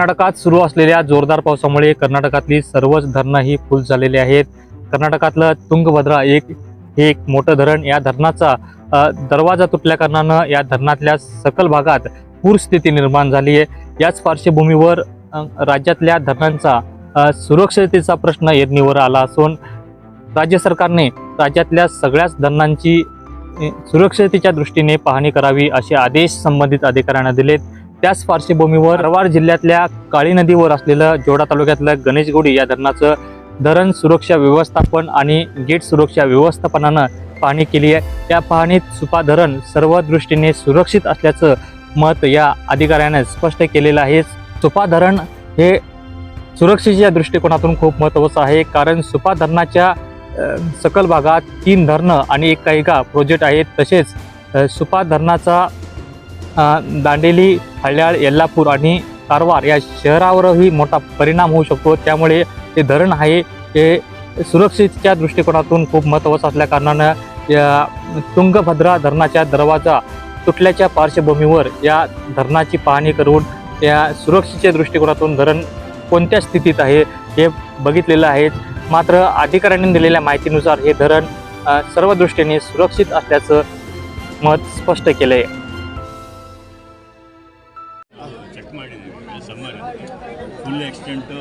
कर्नाटकात सुरू असलेल्या जोरदार पावसामुळे कर्नाटकातली सर्वच धरणं ही फुल झालेली आहेत. कर्नाटकातलं तुंगभद्रा एक हे एक मोठं धरण. या धरणाचा दरवाजा तुटल्या कारणानं या धरणातल्या सकल भागात पूरस्थिती निर्माण झाली आहे. याच पार्श्वभूमीवर राज्यातल्या धरणांचा सुरक्षिततेचा प्रश्न येरणीवर आला असून राज्य सरकारने राज्यातल्या सगळ्याच धरणांची सुरक्षिततेच्या दृष्टीने पाहणी करावी असे आदेश संबंधित अधिकाऱ्यांना दिलेत. त्याच पार्श्वभूमीवर रवार जिल्ह्यातल्या काळी नदीवर असलेलं जोडा तालुक्यातलं गणेशगुडी या धरणाचं धरण सुरक्षा व्यवस्थापन आणि गेट सुरक्षा व्यवस्थापनानं पाहणी केली आहे. त्या पाहणीत सुपा धरण सर्व दृष्टीने सुरक्षित असल्याचं मत या अधिकाऱ्याने स्पष्ट केलेलं आहे. सुपा धरण हे सुरक्षेच्या दृष्टिकोनातून खूप महत्त्वाचं आहे कारण सुपा धरणाच्या सकल भागात तीन धरणं आणि एक काहिका प्रोजेक्ट आहेत. तसेच सुपा धरणाचा दांडेली हल्याळ यल्लापूर आणि कारवार या शहरावरही मोठा परिणाम होऊ शकतो. त्यामुळे ते धरण आहे हे सुरक्षेच्या दृष्टिकोनातून खूप महत्त्वाचं असल्याकारणानं या तुंगभद्रा धरणाच्या दरवाजा तुटल्याच्या पार्श्वभूमीवर या धरणाची पाहणी करून या सुरक्षेच्या दृष्टिकोनातून धरण कोणत्या स्थितीत आहे हे बघितलेलं आहे. मात्र अधिकाऱ्यांनी दिलेल्या माहितीनुसार हे धरण सर्व दृष्टीने सुरक्षित असल्याचं मत स्पष्ट केलं आहे ಫುಲ್ ಎಕ್ಸ್ಟೆಂಟು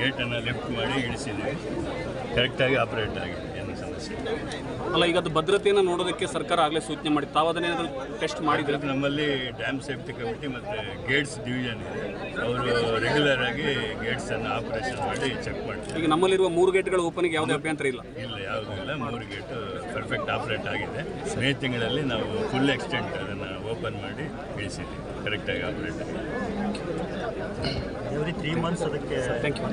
ಗೇಟನ್ನು ಲಿಫ್ಟ್ ಮಾಡಿ ಇಳಿಸಿದ್ದೀವಿ ಕರೆಕ್ಟಾಗಿ ಆಪ್ರೇಟ್ ಆಗಿದೆ ಏನು ಸಮಸ್ಯೆ ಅಲ್ಲ ಈಗ ಅದು ಭದ್ರತೆಯನ್ನು ನೋಡೋದಕ್ಕೆ ಸರ್ಕಾರ ಆಗಲೇ ಸೂಚನೆ ಮಾಡಿ ತಾವು ಅದನ್ನೇನಾದರೂ ಟೆಸ್ಟ್ ಮಾಡಿದ್ರೆ? ನಮ್ಮಲ್ಲಿ ಡ್ಯಾಮ್ ಸೇಫ್ಟಿ ಕಮಿಟಿ ಮತ್ತು ಗೇಟ್ಸ್ ಡಿವಿಷನ್ ಇದೆ. ಅವರು ರೆಗ್ಯುಲರ್ ಆಗಿ ಗೇಟ್ಸನ್ನು ಆಪರೇಷನ್ ಮಾಡಿ ಚೆಕ್ ಮಾಡ್ತಾರೆ ಈಗ ನಮ್ಮಲ್ಲಿರುವ ಮೂರು ಗೇಟ್ಗಳು ಓಪನಿಗೆ ಯಾವುದೇ ಅಭ್ಯಂತರ ಇಲ್ಲ? ಇಲ್ಲ ಯಾವುದೂ ಇಲ್ಲ. ಮೂರು ಗೇಟು ಪರ್ಫೆಕ್ಟ್ ಆಪ್ರೇಟ್ ಆಗಿದೆ. ಮೇ ತಿಂಗಳಲ್ಲಿ ನಾವು ಫುಲ್ ಎಕ್ಸ್ಟೆಂಟ್ ಅದನ್ನು ಓಪನ್ ಮಾಡಿ ಇಳಿಸಿದ್ದೀವಿ ಕರೆಕ್ಟಾಗಿ ಆಪ್ರೇಟ್ ಆಗಿದೆ ಎವ್ರಿ ತ್ರೀ ಮಂತ್ಸ್ ಅದಕ್ಕೆ ಥ್ಯಾಂಕ್ ಯು